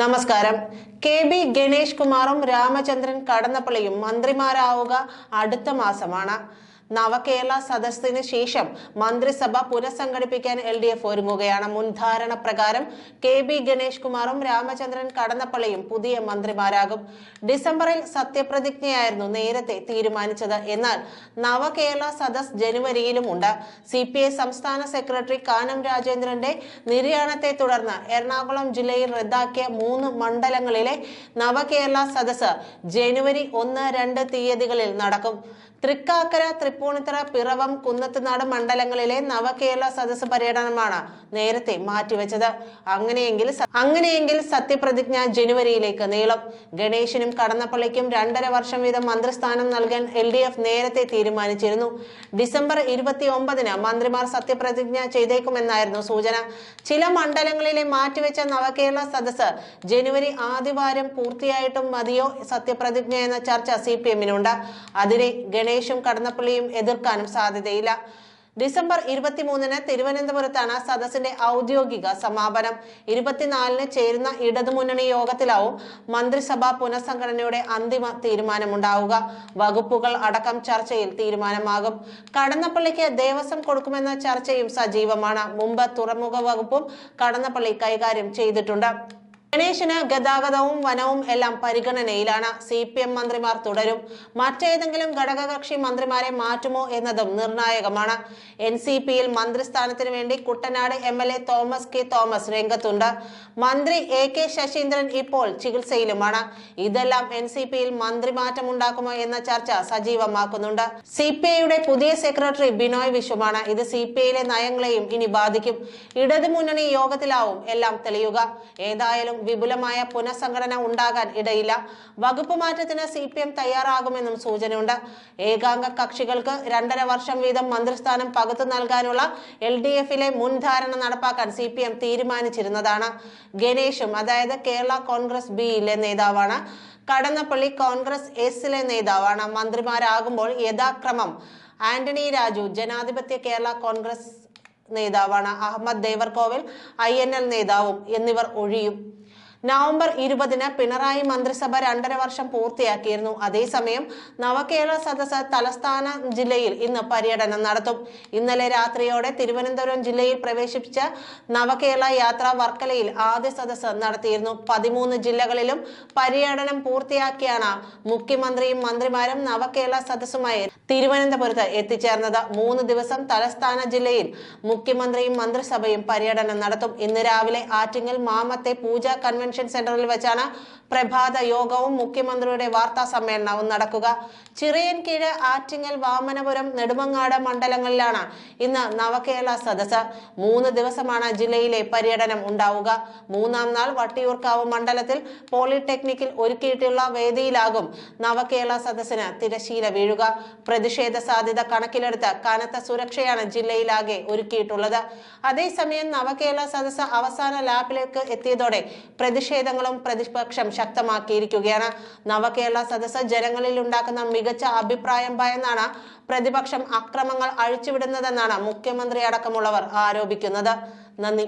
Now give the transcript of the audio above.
നമസ്കാരം. K B Ganesh കുമാറും രാമചന്ദ്രൻ കടന്നപ്പള്ളിയും മന്ത്രിമാരാവുക അടുത്ത മാസമാണ്. നവകേരള സദസ്സിന് ശേഷം മന്ത്രിസഭ പുനഃസംഘടിപ്പിക്കാൻ എൽ ഡി എഫ് ഒരുങ്ങുകയാണ് മുൻധാരണ പ്രകാരം കെ ബി ഗണേഷ് കുമാറും രാമചന്ദ്രൻ കടന്നപ്പള്ളിയും പുതിയ മന്ത്രിമാരാകും. ഡിസംബറിൽ സത്യപ്രതിജ്ഞയായിരുന്നു നേരത്തെ തീരുമാനിച്ചത്. എന്നാൽ നവകേരള സദസ് ജനുവരിയിലും ഉണ്ട്. സി പി ഐ സംസ്ഥാന സെക്രട്ടറി കാനം രാജേന്ദ്രന്റെ നിര്യാണത്തെ തുടർന്ന് എറണാകുളം ജില്ലയിൽ റദ്ദാക്കിയ മൂന്ന് മണ്ഡലങ്ങളിലെ നവകേരള സദസ് ജനുവരി ഒന്ന് രണ്ട് തീയതികളിൽ നടക്കും. തൃക്കാക്കര തൃപ്പൂണിത്തറ പിറവം കുന്നത്തുനാട് മണ്ഡലങ്ങളിലെ നവകേരള സദസ് പര്യടനമാണ് നേരത്തെ മാറ്റിവെച്ചത്. അങ്ങനെയെങ്കിൽ അങ്ങനെയെങ്കിൽ സത്യപ്രതിജ്ഞ ജനുവരിയിലേക്ക് നീളം. ഗണേശനും കടന്നപ്പള്ളിക്കും രണ്ടര വർഷം വീതം മന്ത്രിസ്ഥാനം നൽകാൻ എൽ ഡി എഫ് നേരത്തെ തീരുമാനിച്ചിരുന്നു. ഡിസംബർ ഇരുപത്തി ഒമ്പതിന് മന്ത്രിമാർ സത്യപ്രതിജ്ഞ ചെയ്തേക്കുമെന്നായിരുന്നു സൂചന. ചില മണ്ഡലങ്ങളിലെ മാറ്റിവെച്ച നവകേരള സദസ് ജനുവരി ആദ്യവാരം പൂർത്തിയായിട്ടും മതിയോ സത്യപ്രതിജ്ഞ എന്ന ചർച്ച സി പി എമ്മിനുണ്ട്. അതിനെ കടന്നപ്പള്ളിയും എതിർക്കാനും സാധ്യതയില്ല. ഡിസംബർ ഇരുപത്തിമൂന്നിന് തിരുവനന്തപുരത്താണ് സദസ്സിന്റെ ഔദ്യോഗിക സമാപനം. ഇരുപത്തിനാലിന് ചേരുന്ന ഇടതുമുന്നണി യോഗത്തിലാവും മന്ത്രിസഭാ പുനഃസംഘടനയുടെ അന്തിമ തീരുമാനമുണ്ടാവുക. വകുപ്പുകൾ അടക്കം ചർച്ചയിൽ തീരുമാനമാകും. കടന്നപ്പള്ളിക്ക് ദേവസ്വം കൊടുക്കുമെന്ന ചർച്ചയും സജീവമാണ്. മുമ്പ് തുറമുഖ വകുപ്പും കടന്നപ്പള്ളി കൈകാര്യം ചെയ്തിട്ടുണ്ട്. ഗണേശന് ഗതാഗതവും വനവും എല്ലാം പരിഗണനയിലാണ് സി പി എം മന്ത്രിമാർ തുടരും. മറ്റേതെങ്കിലും ഘടകകക്ഷി മന്ത്രിമാരെ മാറ്റുമോ എന്നതും നിർണായകമാണ്. എൻ സി പിയിൽ മന്ത്രിസ്ഥാനത്തിന് വേണ്ടി Kuttanad M L A Thomas K Thomas രംഗത്തുണ്ട്. മന്ത്രി എ കെ ശശീന്ദ്രൻ ഇപ്പോൾ ചികിത്സയിലുമാണ്. ഇതെല്ലാം എൻ സി പിയിൽ മന്ത്രിമാറ്റം ഉണ്ടാക്കുമോ എന്ന ചർച്ച സജീവമാക്കുന്നുണ്ട്. സി പി ഐയുടെ പുതിയ സെക്രട്ടറി ബിനോയ് വിശ്വമാണ്. ഇത് സി പി ഐയിലെ നയങ്ങളെയും ഇനി ബാധിക്കും. ഇടതുമുന്നണി യോഗത്തിലാവും എല്ലാം തെളിയുക. ഏതായാലും വിപുലമായ പുനഃസംഘടന ഉണ്ടാകാൻ ഇടയില്ല. വകുപ്പ് മാറ്റത്തിന് സി പി എം തയ്യാറാകുമെന്നും സൂചനയുണ്ട്. ഏകാംഗ കക്ഷികൾക്ക് രണ്ടര വർഷം വീതം മന്ത്രിസ്ഥാനം പകുത്തു നൽകാനുള്ള എൽ ഡി എഫിലെ മുൻധാരണ നടപ്പാക്കാൻ സി പി എം തീരുമാനിച്ചിരുന്നതാണ്. ഗണേഷും അതായത് കേരള കോൺഗ്രസ് ബി യിലെ നേതാവാണ്. കടന്നപ്പള്ളി കോൺഗ്രസ് എസിലെ നേതാവാണ്. മന്ത്രിമാരാകുമ്പോൾ യഥാക്രമം ആന്റണി രാജു ജനാധിപത്യ കേരള കോൺഗ്രസ് നേതാവാണ്. അഹമ്മദ് ദേവർകോവിൽ ഐ നേതാവും എന്നിവർ ഒഴിയും. നവംബർ ഇരുപതിന് പിണറായി മന്ത്രിസഭ രണ്ടര വർഷം പൂർത്തിയാക്കിയിരുന്നു. അതേസമയം നവകേരള സദസ് തലസ്ഥാന ജില്ലയിൽ ഇന്ന് പര്യടനം നടത്തും. ഇന്നലെ രാത്രിയോടെ തിരുവനന്തപുരം ജില്ലയിൽ പ്രവേശിപ്പിച്ച നവകേരള യാത്ര വർക്കലയിൽ ആദ്യ സദസ്സ് നടത്തിയിരുന്നു. പതിമൂന്ന് ജില്ലകളിലും പര്യടനം പൂർത്തിയാക്കിയാണ് മുഖ്യമന്ത്രിയും മന്ത്രിമാരും നവകേരള സദസ്സുമായി തിരുവനന്തപുരത്ത് എത്തിച്ചേർന്നത്. മൂന്ന് ദിവസം തലസ്ഥാന ജില്ലയിൽ മുഖ്യമന്ത്രിയും മന്ത്രിസഭയും പര്യടനം നടത്തും. ഇന്ന് രാവിലെ ആറ്റിങ്ങൽ മാമത്തെ പൂജാ കൺവെൻഷൻ സെന്ററിൽ വെച്ചാണ് പ്രഭാത യോഗവും മുഖ്യമന്ത്രിയുടെ വാർത്താ സമ്മേളനവും നടക്കുക. ചിറയൻ ചിറയൻകീഴ് ആറ്റിങ്ങൽ വാമനപുരം നെടുമങ്ങാട് മണ്ഡലങ്ങളിലാണ് ഇന്ന് നവകേരള സദസ് മൂന്ന് ദിവസമാണ് ജില്ലയിലെ പര്യടനം ഉണ്ടാവുക. മൂന്നാം നാൾ വട്ടിയൂർക്കാവ് മണ്ഡലത്തിൽ പോളിടെക്നിക്കിൽ ഒരുക്കിയിട്ടുള്ള വേദിയിലാകും നവകേരള സദസ്സിന് തിരശീല വീഴുക. പ്രതിഷേധ സാധ്യത കണക്കിലെടുത്ത് കനത്ത സുരക്ഷയാണ് ജില്ലയിലാകെ ഒരുക്കിയിട്ടുള്ളത്. അതേസമയം നവകേരള സദസ് അവസാന ലാപ്പിലേക്ക് എത്തിയതോടെ പ്രതിഷേധങ്ങളും പ്രതിപക്ഷം ശക്തമാക്കിയിരിക്കുകയാണ്. നവകേരള സദസ്സ് ജനങ്ങളിൽ ഉണ്ടാക്കുന്ന മികച്ച അഭിപ്രായം ഭയന്നാണ് പ്രതിപക്ഷം അക്രമങ്ങൾ അഴിച്ചുവിടുന്നതെന്നാണ് മുഖ്യമന്ത്രി അടക്കമുള്ളവർ ആരോപിക്കുന്നത്. നന്ദി.